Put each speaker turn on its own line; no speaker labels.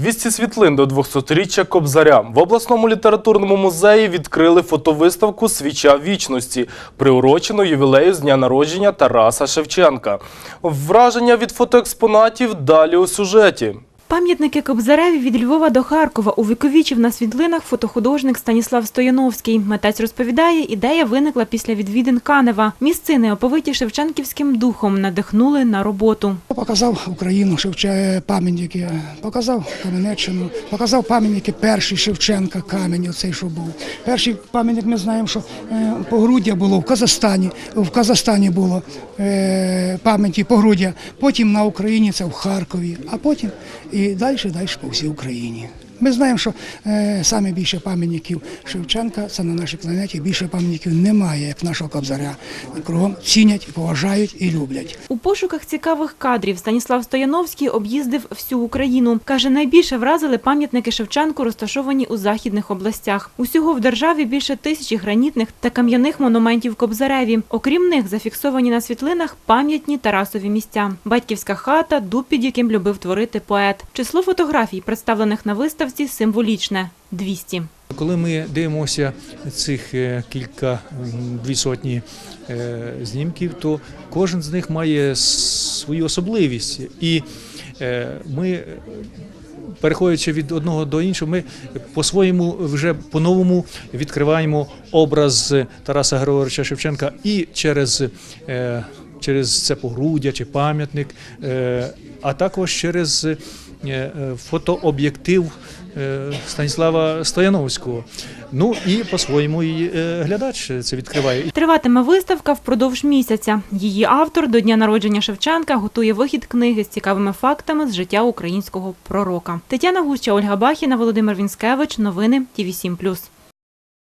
200 світлин до 200-річчя Кобзаря. В обласному літературному музеї відкрили фотовиставку Свіча вічності, приурочену ювілею з дня народження Тараса Шевченка. Враження від фотоекспонатів далі у сюжеті.
Пам'ятники Кобзареві від Львова до Харкова увіковічив на світлинах фотохудожник Станіслав Стояновський. Митець розповідає, ідея виникла після відвідин Канева. Місцини, оповиті шевченківським духом, надихнули на роботу.
Показав Україну, Шевче, пам'ятники, показав Кам'янеччину, показав пам'ятники перший Шевченка камінь, оцей, що був. Перший пам'ятник ми знаємо, що е, погруддя було в Казахстані, в Казахстані було е, пам'яті погруддя, потім на Україні це в Харкові, а потім і далі, далі по всій Україні. Ми знаємо, що е, саме більше пам'ятників Шевченка це на нашій планеті. Більше пам'ятників немає, як нашого Кобзаря. Кругом цінять, поважають і люблять.
У пошуках цікавих кадрів Станіслав Стояновський об'їздив всю Україну. Каже, найбільше вразили пам'ятники Шевченку, розташовані у західних областях. Усього в державі більше тисячі гранітних та кам'яних монументів Кобзареві. Окрім них, зафіксовані на світлинах пам'ятні Тарасові місця. Батьківська хата, дуб, під яким любив творити поет. Число фотографій, представлених на виставці, символічне – 200.
Коли ми дивимося цих е, кілька дві сотні е, знімків, то кожен з них має свою особливість. І е, ми, переходячи від одного до іншого, ми по-своєму вже по-новому відкриваємо образ Тараса Григоровича Шевченка і через. Через це погруддя чи пам'ятник, а також через фотооб'єктив е, Станіслава Стояновського. Ну і по-своєму і е, глядач це відкриває.
Триватиме виставка впродовж місяця. Її автор до дня народження Шевченка готує вихід книги з цікавими фактами з життя українського пророка. Тетяна Гуща, Ольга Бахіна, Володимир Вінськевич. Новини ТІВІ 7+.